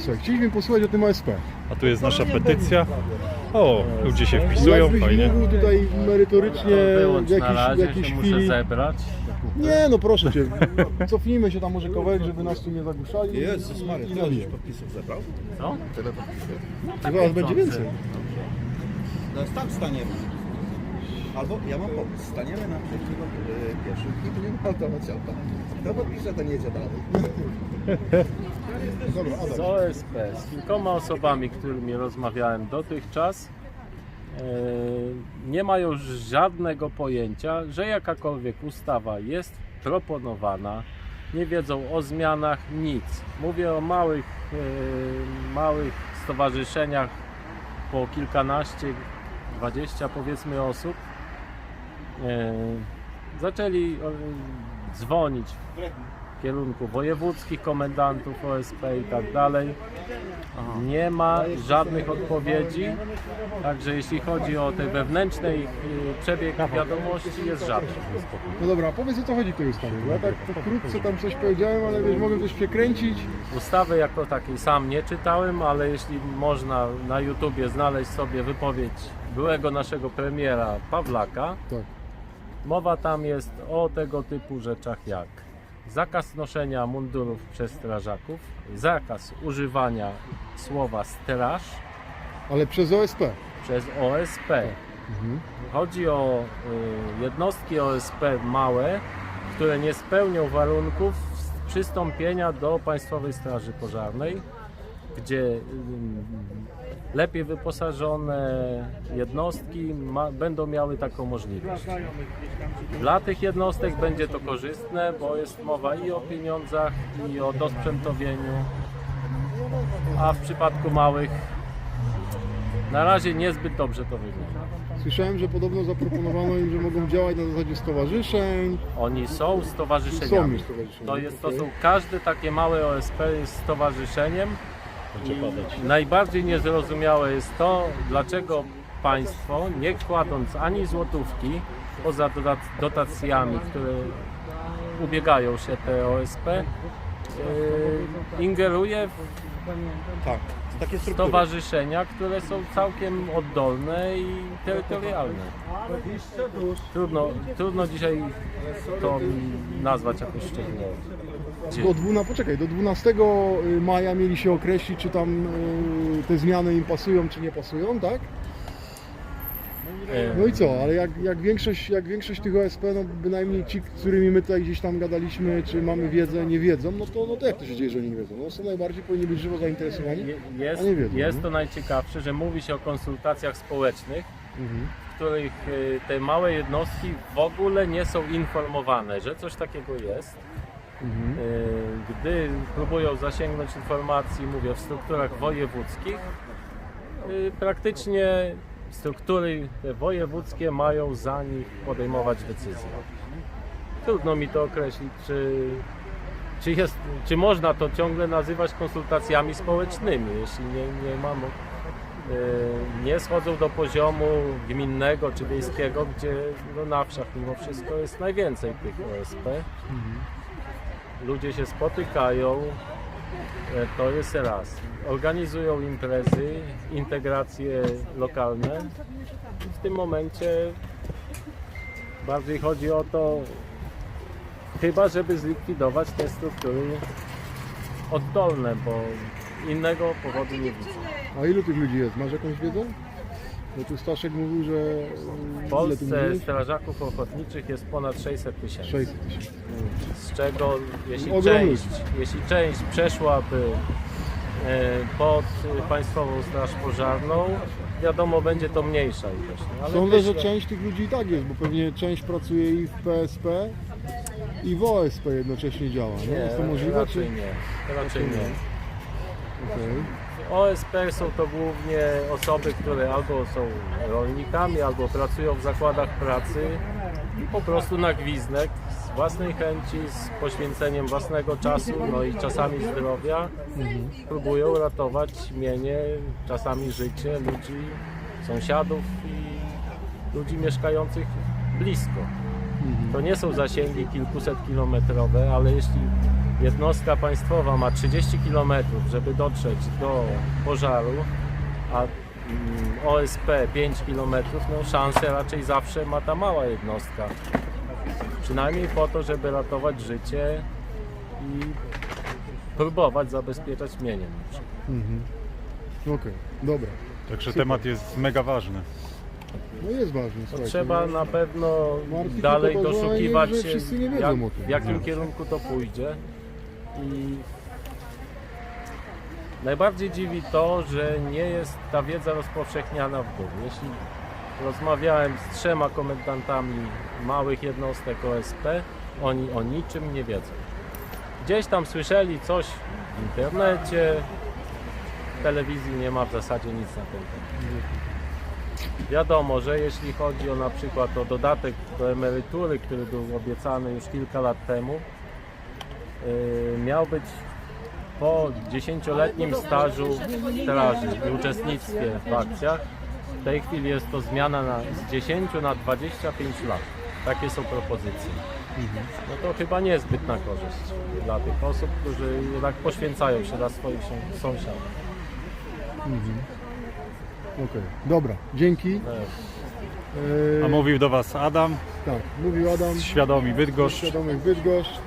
Słuchaj, chcieliśmy posłuchać o tym OSP. A tu jest nasza petycja. O, ludzie się wpisują, Jakbyś fajnie. mógł tutaj merytorycznie w na jakiejś, w razie, jakiejś się chwili... muszę zebrać. Nie, no proszę Cię, cofnijmy się tam może kawałek, żeby nas tu nie zagłuszali. Jezus Maria, I tyle żeś podpisów zebrał? Co? Tyle podpisów. Zaraz będzie więcej. No tam staniemy. Albo ja mam pomysł, staniemy naprzeciwko y, pieszych i tu nie ma automacjata. Kto podpisze, ten jedzie dalej. Dobra, Z Adam. OSP, z kilkoma osobami, którymi rozmawiałem dotychczas, e, nie mają żadnego pojęcia, że jakakolwiek ustawa jest proponowana. Nie wiedzą o zmianach nic. Mówię o małych, e, małych stowarzyszeniach po kilkanaście, dwadzieścia powiedzmy osób. E, Zaczęli dzwonić w kierunku wojewódzkich komendantów OSP i tak dalej. Nie ma żadnych odpowiedzi, także jeśli chodzi o te wewnętrzne ich y, przebieg wiadomości jest żadnych. No dobra, powiedz o co chodzi w tej ustawie. Ja tak pokrótce tam coś powiedziałem, ale wiesz, mogę coś przekręcić. Ustawy jako takiej sam nie czytałem, ale jeśli można na YouTubie znaleźć sobie wypowiedź byłego naszego premiera Pawlaka, Tak. Mowa tam jest o tego typu rzeczach jak zakaz noszenia mundurów przez strażaków, zakaz używania słowa straż, Ale przez OSP. przez OSP. Mhm. Chodzi o y, jednostki OSP małe, które nie spełnią warunków przystąpienia do Państwowej Straży Pożarnej, gdzie y, lepiej wyposażone jednostki ma, będą miały taką możliwość. Dla tych jednostek będzie to korzystne, bo jest mowa i o pieniądzach, i o dosprzętowieniu, a w przypadku małych na razie niezbyt dobrze to wygląda. Słyszałem, że podobno zaproponowano im, że mogą działać na zasadzie stowarzyszeń. Oni są Są stowarzyszeniami. już stowarzyszenia. To, jest, to są, każde takie małe OSP jest stowarzyszeniem. Będzie padać. Najbardziej niezrozumiałe jest to, dlaczego państwo, nie kładąc ani złotówki, poza dotacjami, które ubiegają się te OSP, yy, ingeruje w Tak, takie struktury. stowarzyszenia, które są całkiem oddolne i terytorialne. Trudno, trudno dzisiaj to nazwać jakoś szczegółowo. Gdzie- Do 12, poczekaj, do 12 maja mieli się określić, czy tam y, te zmiany im pasują, czy nie pasują, tak? No i co, ale jak, jak, większość, jak większość tych OSP, no bynajmniej ci, z którymi my tutaj gdzieś tam gadaliśmy, czy mamy wiedzę, nie wiedzą, no to, no to jak to się dzieje, że oni nie wiedzą? No są najbardziej powinni być żywo zainteresowani. Je- A Jest, nie wiedzą, jest no. to najciekawsze, że mówi się o konsultacjach społecznych, Mhm. w których y, te małe jednostki w ogóle nie są informowane, że coś takiego jest. Mhm. Y, Gdy próbują zasięgnąć informacji, mówię, w strukturach wojewódzkich, y, praktycznie struktury te wojewódzkie mają za nich podejmować decyzje. Trudno mi to określić, czy, czy, jest, czy można to ciągle nazywać konsultacjami społecznymi, jeśli nie, nie mam, y, nie schodzą do poziomu gminnego czy wiejskiego, gdzie no, na wsiach mimo wszystko jest najwięcej tych OSP ludzie się spotykają, e, to jest raz. Organizują imprezy, integracje lokalne. W tym momencie bardziej chodzi o to, chyba żeby zlikwidować te struktury oddolne, bo innego powodu nie widzę. A ilu tych ludzi jest? Masz jakąś wiedzę? Bo tu Staszek mówił, że... y, W Polsce strażaków ochotniczych jest ponad 600 tysięcy. 600 tysięcy. z czego jeśli część, jeśli część przeszłaby e, pod e, Państwową Straż Pożarną, wiadomo, będzie to mniejsza ilość. no, Ale Sądzę, że myślę- część tych ludzi i tak jest, bo pewnie część pracuje i w PSP, i w OSP jednocześnie działa. Nie, jest to możliwe? raczej Czy... nie. Raczej nie. Okej. OSP są to głównie osoby, które albo są rolnikami, albo pracują w zakładach pracy i po prostu na gwizdek z własnej chęci, z poświęceniem własnego czasu, no i czasami zdrowia próbują ratować mienie, czasami życie ludzi, sąsiadów i ludzi mieszkających blisko. To nie są zasięgi kilkuset kilometrowe, ale jeśli jednostka państwowa ma 30 km, żeby dotrzeć do pożaru, a OSP 5 km, no szansę raczej zawsze ma ta mała jednostka. Przynajmniej po to, żeby ratować życie i próbować zabezpieczać mienie. Mhm. Okej, dobra. Także Super. temat jest mega ważny. No jest ważne, To trzeba no. na pewno dalej doszukiwać się, jak, w jakim Nie. kierunku to pójdzie. I najbardziej dziwi to, że nie jest ta wiedza rozpowszechniana w górę. Jeśli rozmawiałem z trzema komendantami małych jednostek OSP, oni o niczym nie wiedzą. Gdzieś tam słyszeli coś w internecie, w telewizji nie ma w zasadzie nic na ten temat. Wiadomo, że jeśli chodzi o na przykład o dodatek do emerytury, który był obiecany już kilka lat temu, miał być po 10-letnim stażu straży i uczestnictwie w akcjach. W tej chwili jest to zmiana na, z 10 na 25 lat. Takie są propozycje. No to chyba niezbyt na korzyść dla tych osób, którzy jednak poświęcają się dla swoich są- sąsiadów. Okej, dobra, dzięki. E, E, A mówił do Was Adam, Tak, mówił Adam, świadomi Bydgoszcz. świadomych Bydgoszcz.